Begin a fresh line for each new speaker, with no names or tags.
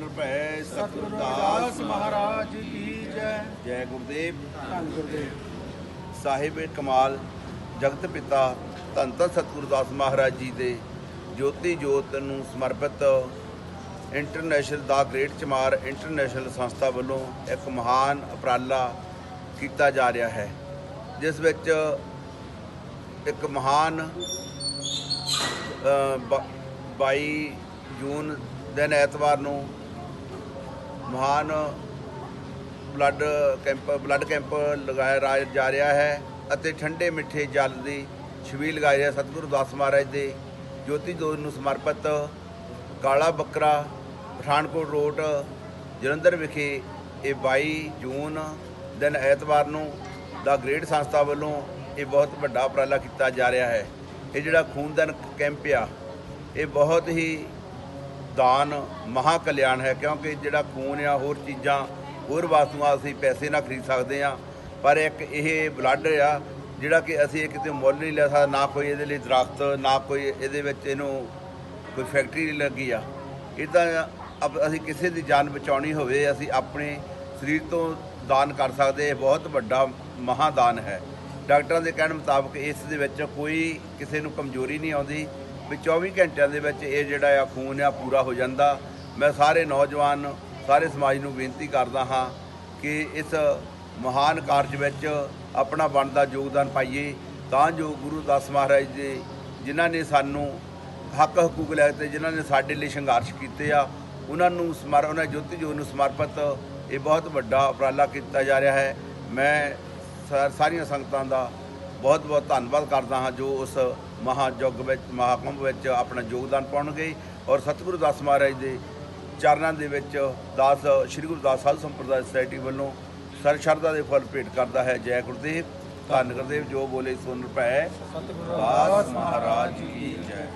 ਸੁਨ ਭੈ ਸਤਿਗੁਰ
ਦਾਸ ਮਹਾਰਾਜ ਕੀ ਜੈ।
ਜੈ ਗੁਰਦੇਵ।
ਧੰਨ ਗੁਰਦੇਵ।
ਸਾਹਿਬ ਕਮਾਲ ਜਗਤ ਪਿਤਾ ਧੰਨ ਧੰਨ ਸਤਿਗੁਰੂ ਦਾਸ ਮਹਾਰਾਜ ਜੀ ਦੇ ਜੋਤੀ ਜੋਤ ਨੂੰ ਸਮਰਪਿਤ ਇੰਟਰਨੈਸ਼ਨਲ ਦਾ ਗ੍ਰੇਟ ਚਮਾਰ ਇੰਟਰਨੈਸ਼ਨਲ ਸੰਸਥਾ ਵੱਲੋਂ ਇੱਕ ਮਹਾਨ ਉਪਰਾਲਾ ਕੀਤਾ ਜਾ ਰਿਹਾ ਹੈ ਜਿਸ ਵਿੱਚ ਇੱਕ ਮਹਾਨ ਅ, ਬ- 22 ਜੂਨ ਦਿਨ ਐਤਵਾਰ ਨੂੰ ਮਹਾਨ ਬਲੱਡ ਕੈਂਪ ਬਲੱਡ ਕੈਂਪ ਲਗਾਇਆ ਜਾ ਰਿਹਾ ਹੈ ਅਤੇ ਠੰਡੇ ਮਿੱਠੇ ਜਲ ਦੀ ਛਵੀ ਲਗਾਈ ਰਿਹਾ ਸਤਿਗੁਰੂ ਦਾਸ ਮਹਾਰਾਜ ਦੇ ਜੋਤੀ ਜੋਤ ਨੂੰ ਸਮਰਪਿਤ ਕਾਲਾ ਬੱਕਰਾ, ਪਠਾਨਕੋਟ ਰੋਡ, ਜਲੰਧਰ ਵਿਖੇ ਇਹ 22 ਜੂਨ ਦਿਨ ਐਤਵਾਰ ਨੂੰ ਦਾ ਗ੍ਰੇਡ ਸੰਸਥਾ ਵੱਲੋਂ ਇਹ ਬਹੁਤ ਵੱਡਾ ਉਪਰਾਲਾ ਕੀਤਾ ਜਾ ਰਿਹਾ ਹੈ। ਇਹ ਜਿਹੜਾ ਖੂਨਦਾਨ ਕੈਂਪ ਆ, ਇਹ ਬਹੁਤ ਹੀ ਦਾਨ ਮਹਾ ਕਲਿਆਣ ਹੈ, ਕਿਉਂਕਿ ਜਿਹੜਾ ਖੂਨ ਆ, ਹੋਰ ਚੀਜ਼ਾਂ, ਹੋਰ ਵਸਤੂਆਂ ਅਸੀਂ ਪੈਸੇ ਨਾਲ ਖਰੀਦ ਸਕਦੇ ਆ ਪਰ ਇੱਕ ਇਹ ਬਲੱਡ ਆ, ਜਿਹੜਾ ਕਿ ਅਸੀਂ ਇਹ ਕਿਤੇ ਮੁੱਲ ਨਹੀਂ ਲੈ ਸਕਦਾ, ਨਾ ਕੋਈ ਇਹਦੇ ਲਈ ਦਰਖਤ, ਨਾ ਕੋਈ ਇਹਦੇ ਵਿੱਚ ਇਹਨੂੰ ਕੋਈ ਫੈਕਟਰੀ ਲੱਗੀ ਆ। ਇਹ ਤਾਂ ਅਬ- ਅਸੀਂ ਕਿਸੇ ਦੀ ਜਾਨ ਬਚਾਉਣੀ ਹੋਵੇ, ਅਸੀਂ ਆਪਣੇ ਸਰੀਰ ਤੋਂ ਦਾਨ ਕਰ ਸਕਦੇ, ਇਹ ਬਹੁਤ ਵੱਡਾ ਮਹਾਦਾਨ ਹੈ। ਡਾਕਟਰਾਂ ਦੇ ਕਹਿਣ ਮੁਤਾਬਕ ਇਸ ਦੇ ਵਿੱਚ ਕੋਈ ਕਿਸੇ ਨੂੰ ਕਮਜ਼ੋਰੀ ਨਹੀਂ ਆਉਂਦੀ ਵੀ 24 ਘੰਟਿਆਂ ਦੇ ਵਿੱਚ ਇਹ ਜਿਹੜਾ ਆ ਖੂਨ ਆ ਪੂਰਾ ਹੋ ਜਾਂਦਾ। ਮੈਂ ਸਾਰੇ ਨੌਜਵਾਨ, ਸਾਰੇ ਸਮਾਜ ਨੂੰ ਬੇਨਤੀ ਕਰਦਾ ਹਾਂ ਕਿ ਇਸ ਮਹਾਨ ਕਾਰਜ ਵਿੱਚ ਆਪਣਾ ਬਣਦਾ ਯੋਗਦਾਨ ਪਾਈਏ। ਤਾਂ ਜੋ ਗੁਰੂ ਦਾਸ ਮਹਾਰਾਜ ਦੇ ਜਿਨ੍ਹਾਂ ਨੇ ਸਾਨੂੰ ਹੱਕ ਹਕੂਕ ਲੈ ਤੇ ਜਿਨ੍ਹਾਂ ਨੇ ਸਾਡੇ ਲਈ ਸੰਘਰਸ਼ ਕੀਤੇ ਆ, ਉਹਨਾਂ ਨੂੰ ਸਮਰ, ਉਹਨਾਂ ਜੋਤੀ ਜੋਤ ਨੂੰ ਸਮਰਪਿਤ ਇਹ ਬਹੁਤ ਵੱਡਾ ਉਪਰਾਲਾ ਕੀਤਾ ਜਾ ਰਿਹਾ ਹੈ। ਮੈਂ ਸਾ- ਸਾਰੀਆਂ ਸੰਗਤਾਂ ਦਾ ਬਹੁਤ ਬਹੁਤ ਧੰਨਵਾਦ ਕਰਦਾ ਹਾਂ ਜੋ ਉਸ ਮਹਾਯੁੱਗ ਵਿੱਚ, ਮਹਾਕੁੰਭ ਵਿੱਚ ਆਪਣਾ ਯੋਗਦਾਨ ਪਾਉਣਗੇ ਔਰ ਸਤਿਗੁਰੂ ਦਾਸ ਮਹਾਰਾਜ ਦੇ ਚਰਨਾਂ ਦੇ ਵਿੱਚ ਦਾਸ, ਸ੍ਰੀ ਗੁਰੂ ਦਾਸ ਸਾਧ ਸੰਪਰਦਾਇ ਸੁਸਾਇਟੀ ਵੱਲੋਂ ਸਰ ਸ਼ਰਧਾ ਦੇ ਫਲ ਭੇਟ ਕਰਦਾ ਹੈ। ਜੈ ਗੁਰਦੇਵ, ਧੰਨ ਗੁਰਦੇਵ, ਜੋ ਬੋਲੇ ਸੁਨ ਪੈ
ਸਤਿਗੁਰੂ
ਦਾਸ ਮਹਾਰਾਜ ਕੀ ਜੈ।